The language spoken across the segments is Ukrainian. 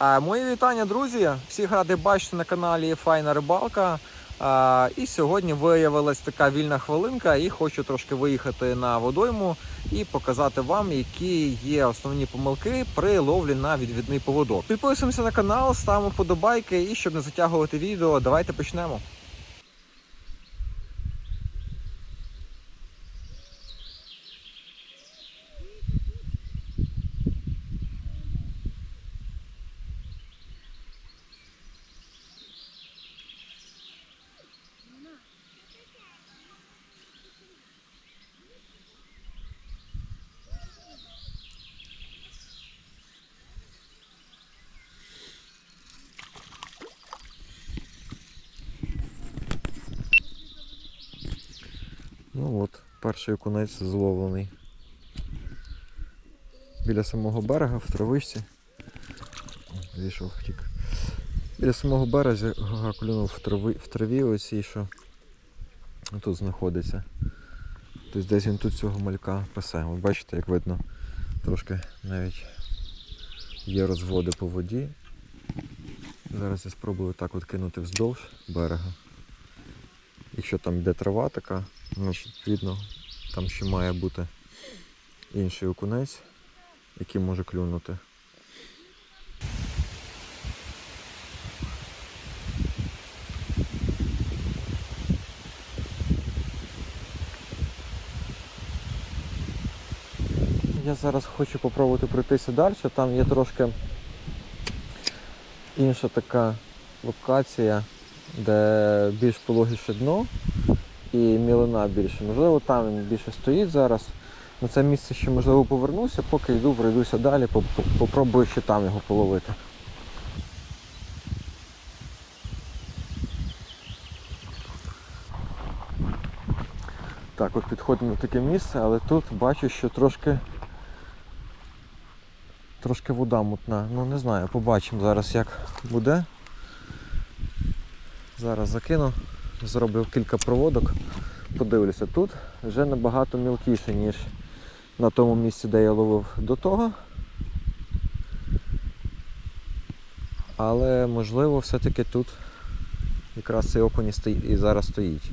Мої вітання, друзі! Всіх ради бачити на каналі Файна Рибалка. І сьогодні виявилась така вільна хвилинка, і хочу трошки виїхати на водойму і показати вам, які є основні помилки при ловлі на відвідний поводок. Підписуємося на канал, ставимо подобайки і щоб не затягувати відео, давайте почнемо. Ну от, перший окунець зловлений. Біля самого берега в травичці. Зійшов втік. Біля самого берега клюнув в траві, в траві оцій, що тут знаходиться. Тобто десь він тут цього малька пасе. Ви бачите, як видно, трошки навіть є розводи по воді. Зараз я спробую так от кинути вздовж берега. Якщо там йде трава така, відповідно там ще має бути інший окунець, який може клюнути. Я зараз хочу попробувати пройтися далі, там є трошки інша така локація, де більш пологіше дно і мілина більше. Можливо, там він більше стоїть зараз. На це місце ще можливо повернуся, поки йду, пройдуся далі, поп- попробую ще там його половити. Так, от підходимо на таке місце, але тут бачу, що трошки трошки вода мутна. Ну не знаю, побачимо зараз як буде. Зараз закину, зроблю кілька проводок, подивлюся. Тут вже набагато мілкіше, ніж на тому місці, де я ловив до того. Але можливо все-таки тут якраз цей окунь і зараз стоїть.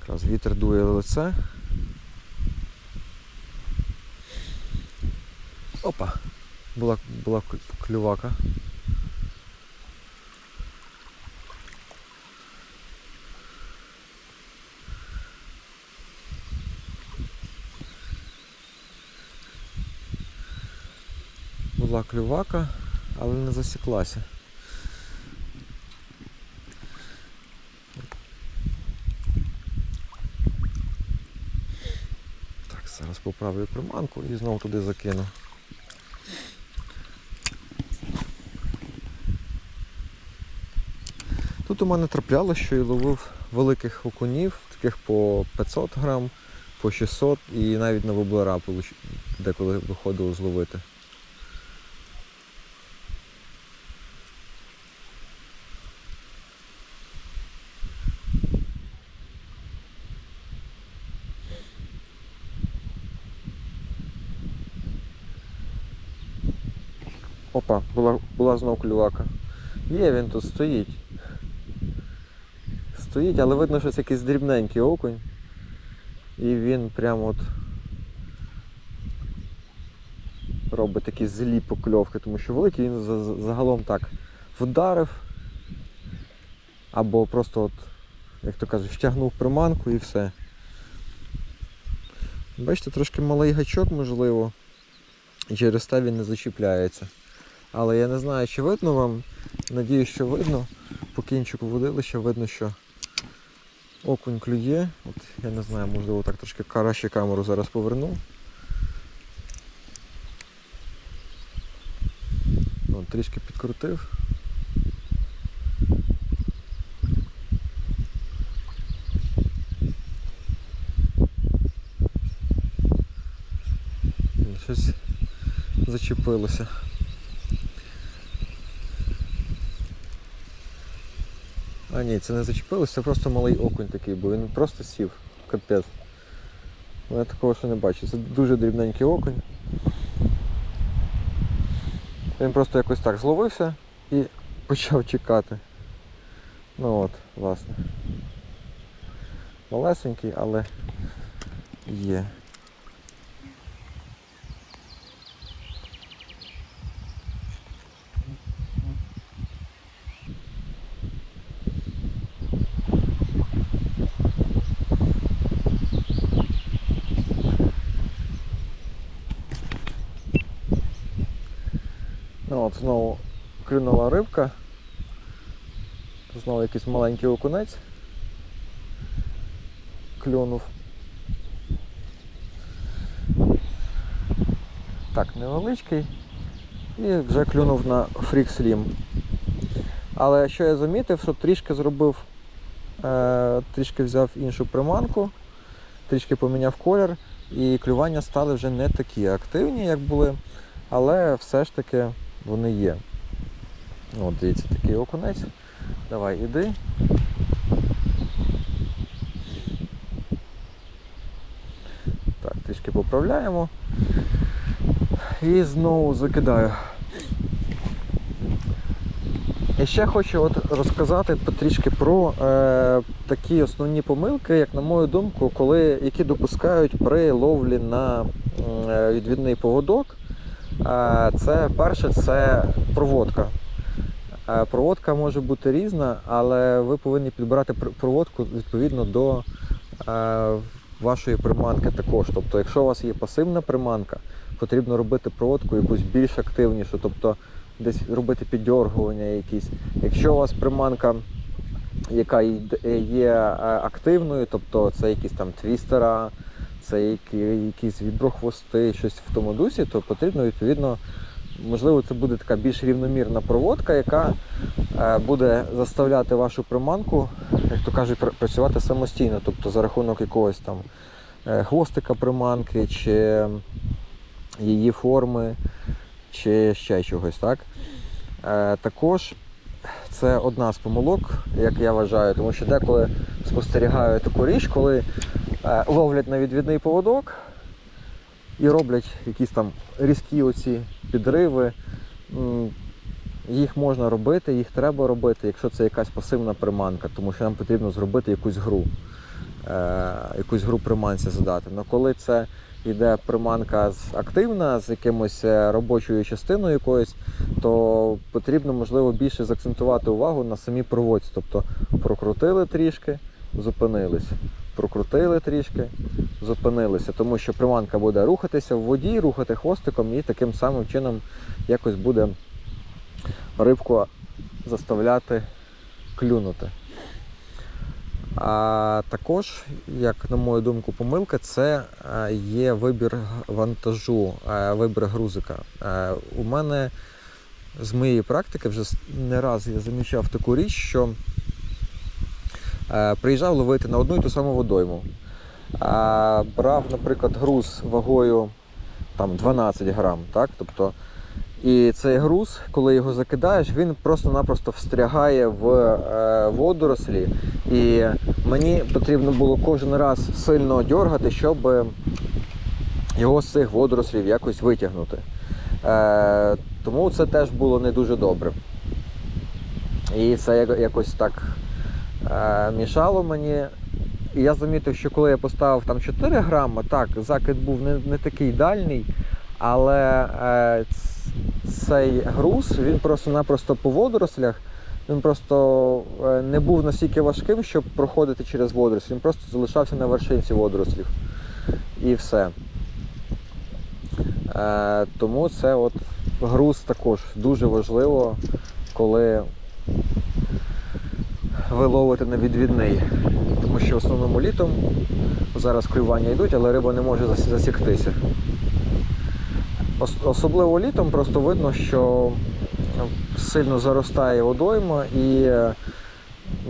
Якраз вітер дує лице. Опа! Була, була клювака. Була клювака, але не засіклася. Так, зараз поправлю приманку і знову туди закину. Тут у мене трапляло, що я ловив великих окунів, таких по 500 грам, по 600 і навіть на воблера деколи виходило зловити. Опа, була, була знов клювака. Є, він тут стоїть. Стоїть, але видно, що це якийсь дрібненький окунь. І він прямо от робить такі злі покльовки, тому що великий він за- за- загалом так вдарив. Або просто от, як то кажуть, втягнув приманку і все. Бачите, трошки малий гачок, можливо, і через те він не зачіпляється. Але я не знаю, чи видно вам. Надіюсь, що видно. По кінчику водилища видно, що окунь клює. От я не знаю, можливо так трошки краще камеру зараз поверну. От, трішки підкрутив. Щось зачепилося. А ні, це не зачепилося, це просто малий окунь такий, бо він просто сів. Капець. я такого ще не бачу. Це дуже дрібненький окунь. Він просто якось так зловився і почав чекати. Ну от, власне. Малесенький, але є. Ну от знову клюнула рибка. Знову якийсь маленький окунець. Клюнув. Так, невеличкий. І вже клюнув на Slim. Але що я замітив, що трішки зробив, е, трішки взяв іншу приманку, трішки поміняв колір, і клювання стали вже не такі активні, як були, але все ж таки вони є. От, дивіться, такий окунець. Давай, іди. Так, трішки поправляємо. І знову закидаю. І ще хочу от розказати потрішки про е, такі основні помилки, як на мою думку, коли, які допускають при ловлі на е, відвідний поводок. Це перше це проводка. Проводка може бути різна, але ви повинні підбирати проводку відповідно до вашої приманки також. Тобто, якщо у вас є пасивна приманка, потрібно робити проводку якусь більш активнішу, тобто десь робити піддергування якісь. Якщо у вас приманка, яка є е, активною, тобто це якісь там твістера, це які, якісь віброхвости, щось в тому дусі, то потрібно відповідно, можливо, це буде така більш рівномірна проводка, яка е, буде заставляти вашу приманку, як то кажуть, працювати самостійно, тобто за рахунок якогось там е, хвостика приманки чи її форми, чи ще чогось, так? Е, також це одна з помилок, як я вважаю, тому що деколи спостерігаю таку річ, коли ловлять на відвідний поводок і роблять якісь там різкі оці підриви. Їх можна робити, їх треба робити, якщо це якась пасивна приманка, тому що нам потрібно зробити якусь гру, е, якусь гру приманці задати. Але коли це йде приманка активна, з якимось е, робочою частиною якоюсь, то потрібно, можливо, більше заакцентувати увагу на самій проводці. Тобто прокрутили трішки, зупинились. Прокрутили трішки, зупинилися, тому що приманка буде рухатися в воді, рухати хвостиком і таким самим чином якось буде рибку заставляти клюнути. А також, як на мою думку, помилка це е, є вибір вантажу, е, вибір грузика. Е, У мене з моєї практики вже не раз я замічав таку річ, що приїжджав ловити на одну і ту саму водойму. Брав, наприклад, груз вагою там, 12 грам, так? Тобто, і цей груз, коли його закидаєш, він просто-напросто встрягає в е, водорослі. І мені потрібно було кожен раз сильно дергати, щоб його з цих водорослів якось витягнути. Е, тому це теж було не дуже добре. І це якось так е, мішало мені. І я замітив, що коли я поставив там 4 грами, так, закид був не, не такий дальній, але е, цей груз він просто-напросто по водорослях, він просто е, не був настільки важким, щоб проходити через водорослі. Він просто залишався на вершинці водорослів. І все. Е, тому це от груз також дуже важливо, коли ви ловите на відвідний. Тому що в основному літом зараз клювання йдуть, але риба не може зас- засіктися. Особливо літом просто видно, що сильно заростає водойма і е,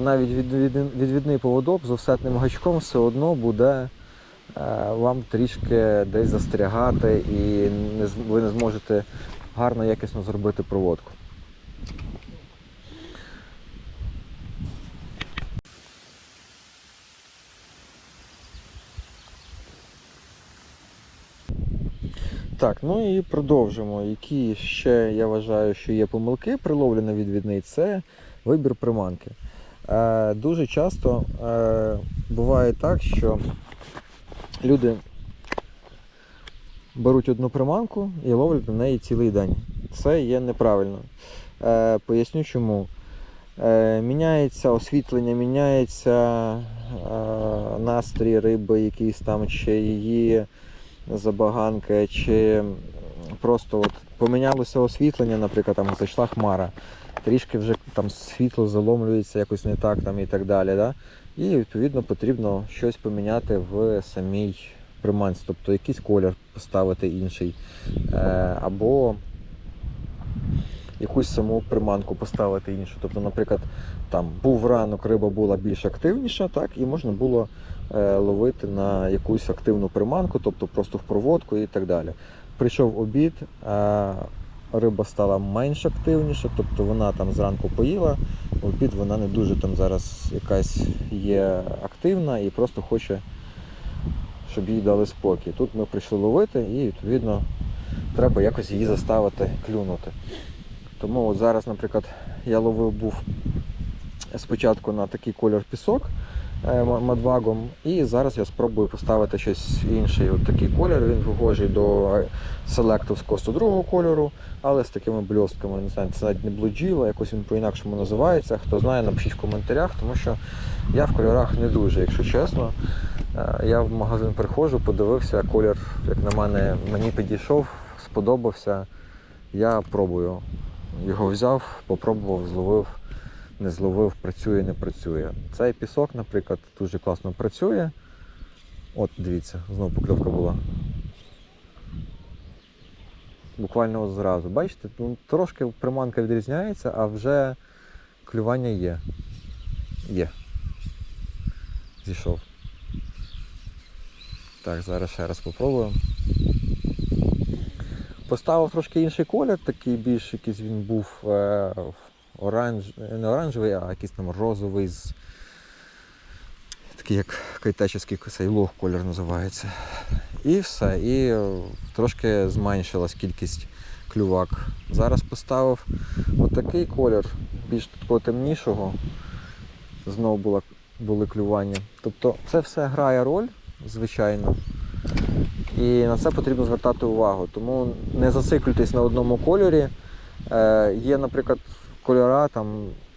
навіть відвідний поводок з офсетним гачком все одно буде е, вам трішки десь застрягати і ви не зможете гарно якісно зробити проводку. Так, ну і продовжимо. Які ще я вважаю, що є помилки при ловлі на відвідний, це вибір приманки. Е, дуже часто е, буває так, що люди беруть одну приманку і ловлять на неї цілий день. Це є неправильно. Е, поясню чому. Е, міняється освітлення, міняється е, настрій риби, якийсь там, чи її забаганка, чи просто от помінялося освітлення, наприклад, там зайшла хмара, трішки вже там світло заломлюється якось не так там і так далі. Да? І відповідно потрібно щось поміняти в самій приманці, тобто якийсь колір поставити інший. Е, або якусь саму приманку поставити іншу. Тобто, наприклад, там був ранок, риба була більш активніша, так, і можна було ловити на якусь активну приманку, тобто просто в проводку і так далі. Прийшов обід, е, риба стала менш активніша, тобто вона там зранку поїла, обід вона не дуже там зараз якась є активна і просто хоче, щоб їй дали спокій. Тут ми прийшли ловити і відповідно треба якось її заставити клюнути. Тому от зараз, наприклад, я ловив був спочатку на такий колір пісок е, мадвагом, і зараз я спробую поставити щось інший. От такий колір, він похожий до е, селектовського 102 кольору, але з такими бльостками. Не знаю, це навіть не блуджіло, якось він по-інакшому називається. Хто знає, напишіть в коментарях, тому що я в кольорах не дуже, якщо чесно. Е, Я в магазин приходжу, подивився, колір, як на мене, мені підійшов, сподобався. Я пробую. Його взяв, попробував, зловив, не зловив, працює, не працює. Цей пісок, наприклад, дуже класно працює. От, дивіться, знову покльовка була. Буквально зразу. Бачите, ну, трошки приманка відрізняється, а вже клювання є. Є. Зійшов. Так, зараз ще раз попробуємо. Поставив трошки інший колір, такий більш якийсь він був е, оранж, не оранжевий, а якийсь там розовий, з, такий як кайтеческий цей лог колір називається. І все. І е, трошки зменшилась кількість клювак. Зараз поставив отакий колір, більш такого темнішого. Знову було, були клювання. Тобто це все грає роль, звичайно. І на це потрібно звертати увагу. Тому не зациклюйтесь на одному кольорі. Е, є, наприклад, кольора, там,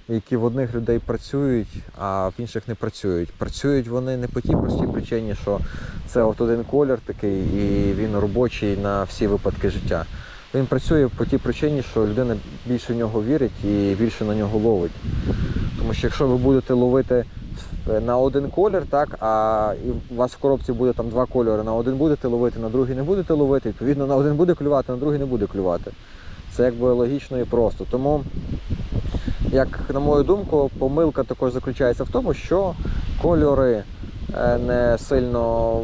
які в одних людей працюють, а в інших не працюють. Працюють вони не по тій простій причині, що це от один колір такий, і він робочий на всі випадки життя. Він працює по тій причині, що людина більше в нього вірить і більше на нього ловить. Тому що якщо ви будете ловити на один колір, так, а у вас в коробці буде там два кольори. На один будете ловити, на другий не будете ловити. Відповідно, на один буде клювати, на другий не буде клювати. Це якби логічно і просто. Тому, як на мою думку, помилка також заключається в тому, що кольори е, не сильно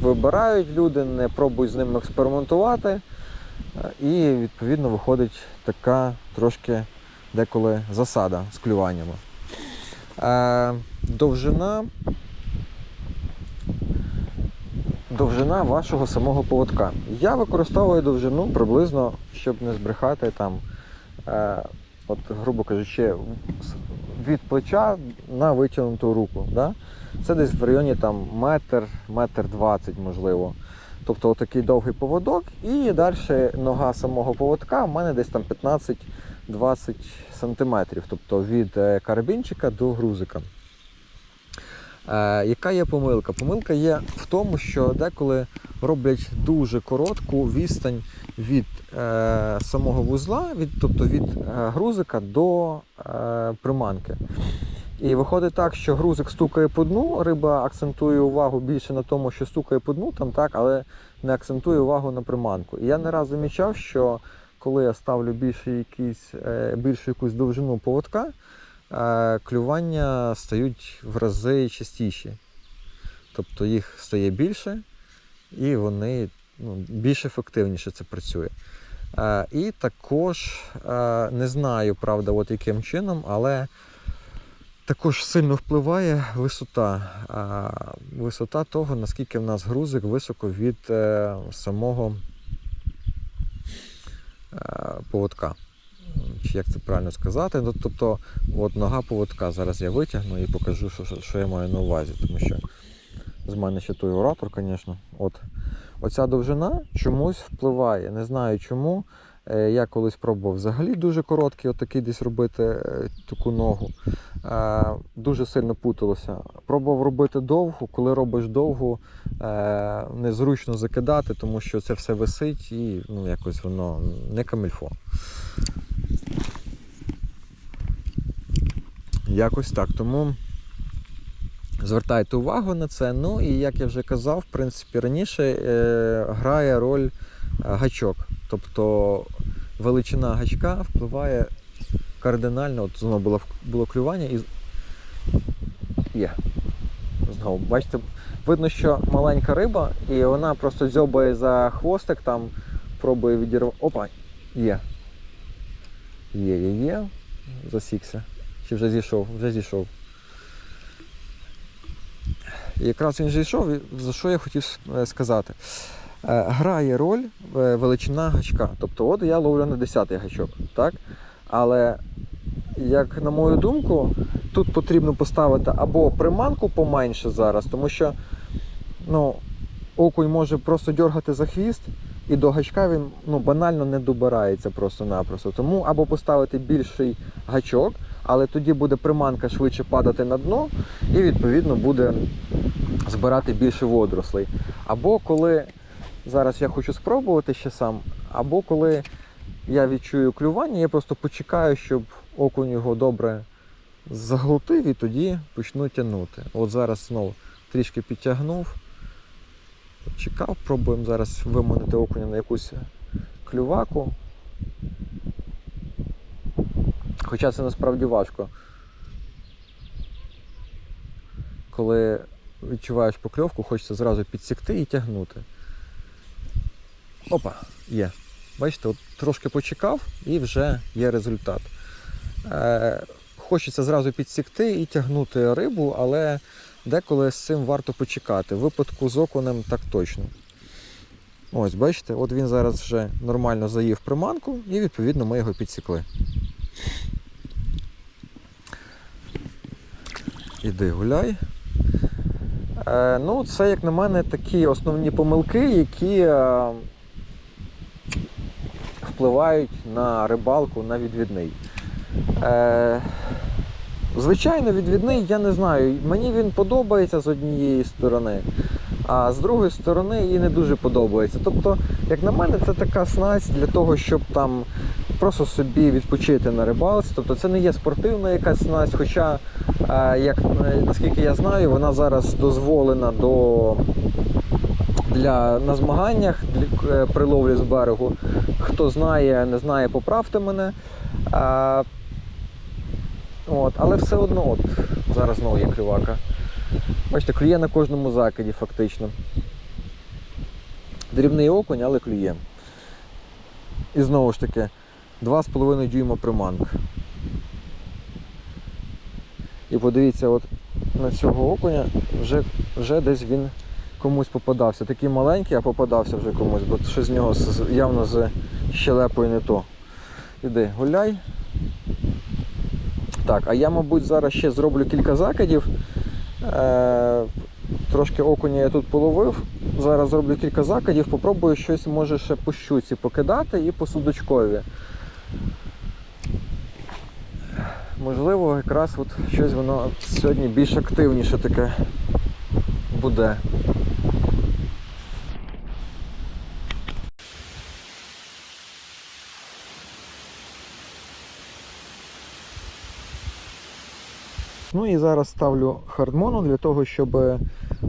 вибирають люди, не пробують з ними експериментувати. Е, І відповідно виходить така трошки деколи засада з клюваннями. Е, довжина, довжина вашого самого поводка. Я використовую довжину приблизно, щоб не збрехати там, е, от, грубо кажучи, від плеча на витягнуту руку. Да? Це десь в районі там, метр, метр двадцять, можливо. Тобто отакий довгий поводок, і далі нога самого поводка в мене десь там 15-20 сантиметрів, тобто від е, карабінчика до грузика. Е, яка є помилка? Помилка є в тому, що деколи роблять дуже коротку відстань від е, самого вузла, від, тобто від е, грузика до е, приманки. І виходить так, що грузик стукає по дну, риба акцентує увагу більше на тому, що стукає по дну, там так, але не акцентує увагу на приманку. І я не раз замічав, що коли я ставлю більше якийсь, е, більшу якусь довжину поводка, клювання стають в рази частіші. Тобто їх стає більше, і вони ну, більш ефективніше це працює. Е, І також е, не знаю, правда, от яким чином, але також сильно впливає висота. А, Висота того, наскільки в нас грузик високо від е, самого поводка. Як це правильно сказати? Ну, тобто, от нога поводка. Зараз я витягну і покажу, що, що, що я маю на увазі. Тому що з мене ще той оратор, звісно. От. Оця довжина чомусь впливає. Не знаю чому. Е, Я колись пробував взагалі дуже короткий, отакий десь робити е, таку ногу. Е, Дуже сильно путалося. Пробував робити довгу, коли робиш довгу, незручно закидати, тому що це все висить і ну, якось воно не камильфо. Якось так. Тому звертайте увагу на це. Ну і як я вже казав, в принципі, раніше е, грає роль е, гачок. Тобто величина гачка впливає кардинально. От знову було, було клювання і. Є. Знову, бачите, видно, що маленька риба, і вона просто дзьобає за хвостик, там пробує відірвати. Опа! Є. Є, є, є. Засікся. Чи вже зійшов? Вже зійшов. І якраз він зійшов, за що я хотів е, сказати. Е, Грає роль е, величина гачка. Тобто, от я ловлю на 10-й гачок, так? Але, як на мою думку, тут потрібно поставити або приманку поменше зараз, тому що ну, окунь може просто дергати за хвіст, і до гачка він ну, банально не добирається просто-напросто. Тому або поставити більший гачок, але тоді буде приманка швидше падати на дно, і відповідно буде збирати більше водорослей. Або коли зараз я хочу спробувати ще сам, або коли я відчую клювання, я просто почекаю, щоб окунь його добре заглотив і тоді почну тягнути. От зараз знову трішки підтягнув. Чекав, пробуємо зараз виманити окуня на якусь клюваку. Хоча це насправді важко. Коли відчуваєш покльовку, хочеться зразу підсікти і тягнути. Опа, є. Бачите, от трошки почекав і вже є результат. Е, хочеться зразу підсікти і тягнути рибу, але деколи з цим варто почекати. В випадку з окунем так точно. Ось, бачите, от він зараз вже нормально заїв приманку і відповідно ми його підсікли. Іди гуляй. Е, ну, це, як на мене, такі основні помилки, які е, впливають на рибалку на відвідний. Е, звичайно, відвідний, я не знаю. Мені він подобається з однієї сторони, а з другої сторони і не дуже подобається. Тобто, як на мене, це така снасть для того, щоб там просто собі відпочити на рибалці. Тобто це не є спортивна якась снасть, хоча, е, як, е, наскільки я знаю, вона зараз дозволена до. Для на змаганнях для, е, при ловлі з берегу. Хто знає, не знає, поправте мене. А, от, але все одно, от, зараз знову є клювака. Бачите, клює на кожному закиді фактично. Дрібний окунь, але клює. І знову ж таки, 2,5 дюйма приманка. І подивіться, от на цього окуня вже, вже десь він комусь попадався. Такий маленький, а попадався вже комусь, бо щось з нього явно з щелепою не то. Іди, гуляй. Так, а я, мабуть, зараз ще зроблю кілька закидів. Е, трошки окуня я тут половив. Зараз зроблю кілька закидів, попробую щось може ще по щуці покидати і по судочкові. Можливо, якраз от щось воно сьогодні більш активніше таке буде. Ну і зараз ставлю хардмону для того, щоб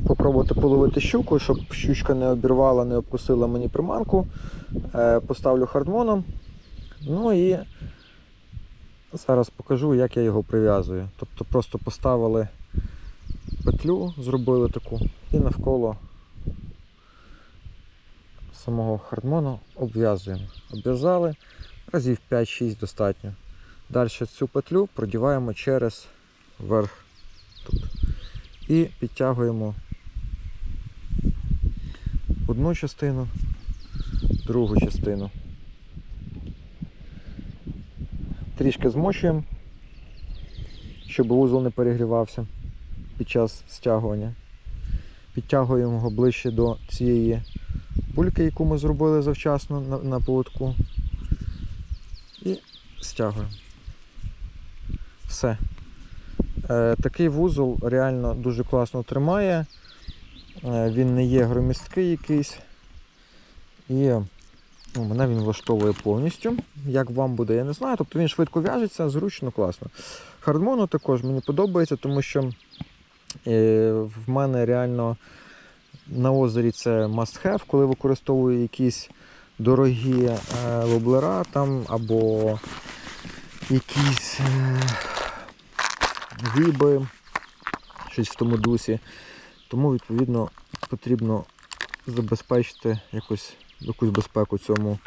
попробувати половити щуку, щоб щучка не обірвала, не обкусила мені приманку. Е, Поставлю хардмоном. Ну і зараз покажу, як я його прив'язую. Тобто просто поставили петлю, зробили таку і навколо самого хардмону обв'язуємо. Обв'язали разів 5-6 достатньо. Далі цю петлю продіваємо через верх тут. І підтягуємо одну частину, другу частину. Трішки змочуємо, щоб вузол не перегрівався під час стягування. Підтягуємо його ближче до цієї бульки, яку ми зробили завчасно на, на поводку. І стягуємо. Все. Е, такий вузол реально дуже класно тримає. Е, він не є громісткий якийсь. І мене він влаштовує повністю. Як вам буде, я не знаю. Тобто він швидко в'яжеться, зручно, класно. Хардмону також мені подобається, тому що е, в мене реально на озері це must have, коли використовую якісь дорогі е, воблера там або якісь е, віби, щось в тому дусі. Тому, відповідно, потрібно забезпечити якось, якусь безпеку цьому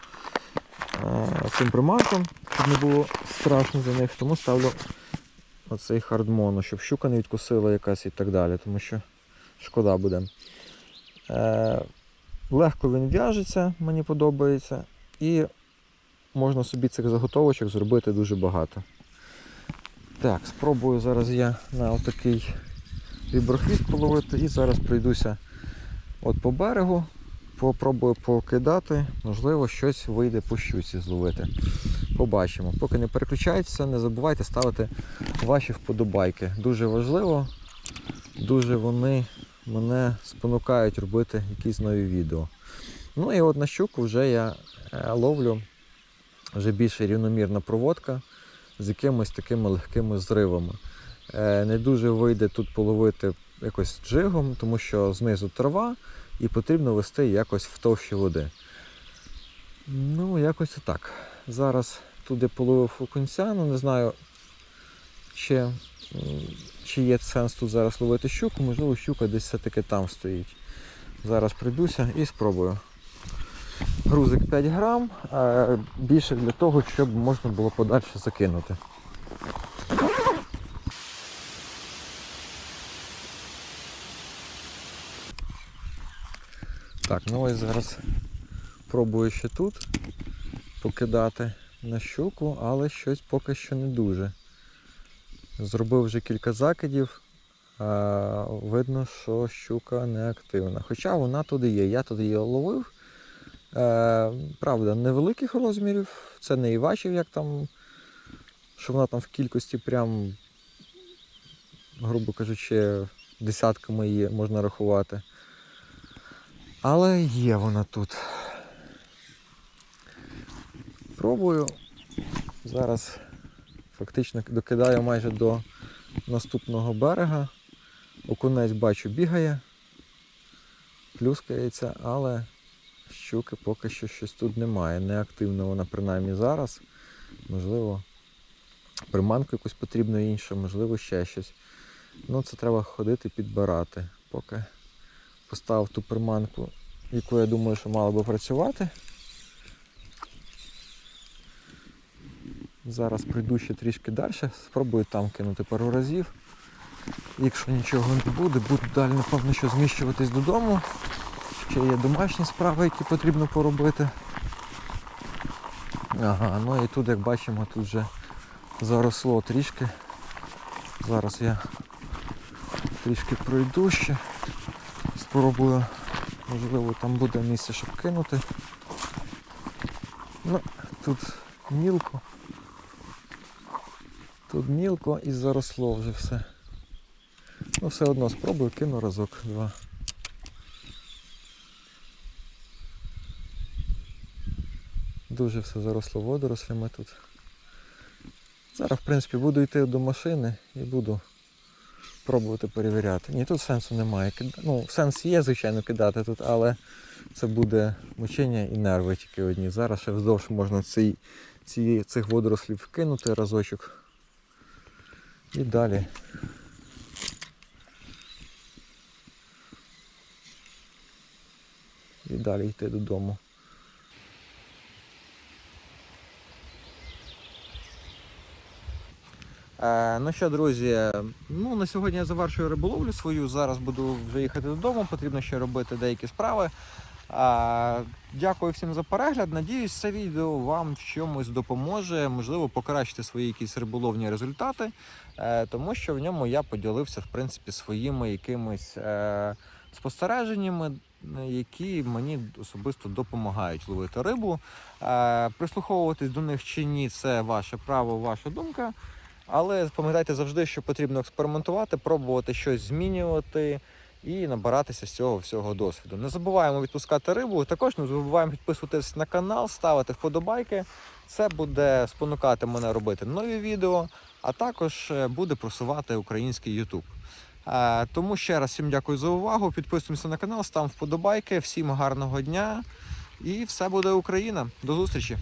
е, цим приманкам, щоб не було страшно за них. Тому ставлю оцей хардмону, щоб щука не відкусила якась і так далі, тому що шкода буде. Е, легко він в'яжеться, мені подобається. І можна собі цих заготовочок зробити дуже багато. Так, спробую зараз я на отакий віброхвіст половити і зараз пройдуся от по берегу, попробую покидати, можливо, щось вийде по щуці зловити. Побачимо. Поки не переключайтеся, не забувайте ставити ваші вподобайки. Дуже важливо, дуже вони мене спонукають робити якісь нові відео. Ну і от на щуку вже я е, ловлю вже більш рівномірна проводка з якимись такими легкими зривами. Е, Не дуже вийде тут половити якось джигом, тому що знизу трава і потрібно вести якось в товщі води. Ну, якось так. Зараз туди половив окунця, ну не знаю, чи, чи є сенс тут зараз ловити щуку, можливо, щука десь все-таки там стоїть. Зараз прийдуся і спробую. Грузик 5 грам, а більше для того, щоб можна було подальше закинути. Так, ну ось зараз пробую ще тут покидати на щуку, але щось поки що не дуже. Зробив вже кілька закидів, а видно, що щука не активна. Хоча вона туди є. Я туди її ловив. Е, правда, невеликих розмірів. Це не і бачив, як там, що вона там в кількості прям, грубо кажучи, десятками її можна рахувати. Але є вона тут. Пробую. Зараз фактично докидаю майже до наступного берега. Окунець бачу бігає, плюскається, але щуки поки що щось тут немає. Неактивна вона принаймні зараз. Можливо, приманку якусь потрібно іншу, можливо, ще щось. Ну, це треба ходити підбирати. Поки поставив ту приманку, яку я думаю, що мала би працювати. Зараз прийду ще трішки далі, спробую там кинути пару разів. Якщо нічого не буде, буду далі, напевно, що зміщуватись додому. Ще є домашні справи, які потрібно поробити. Ага, ну і тут, як бачимо, тут вже заросло трішки. Зараз я трішки пройду ще. Спробую, можливо, там буде місце, щоб кинути. Ну, тут мілко. Тут мілко і заросло вже все. Ну все одно спробую, кину разок, два. Дуже все заросло водорослями тут. Зараз, в принципі, буду йти до машини і буду пробувати перевіряти. Ні, тут сенсу немає. Ну, сенс є, звичайно, кидати тут, але це буде мучення і нерви тільки одні. Зараз ще вздовж можна ці, ці, цих водорослів кинути разочок. І далі. І далі йти додому. Ну що, друзі, ну на сьогодні я завершую риболовлю свою. Зараз буду вже їхати додому, потрібно ще робити деякі справи. Дякую всім за перегляд. Надіюсь, це відео вам в чомусь допоможе, можливо, покращити свої якісь риболовні результати, е, тому що в ньому я поділився в принципі своїми якимись е, спостереженнями, е, які мені особисто допомагають ловити рибу. Е, прислуховуватись до них чи ні, це ваше право, ваша думка. Але пам'ятайте завжди, що потрібно експериментувати, пробувати щось змінювати і набиратися з цього всього досвіду. Не забуваємо відпускати рибу. Також не забуваємо підписуватись на канал, ставити вподобайки. Це буде спонукати мене робити нові відео, а також е, буде просувати український YouTube. Е, Тому ще раз всім дякую за увагу. Підписуємося на канал, ставимо вподобайки. Всім гарного дня і все буде Україна. До зустрічі!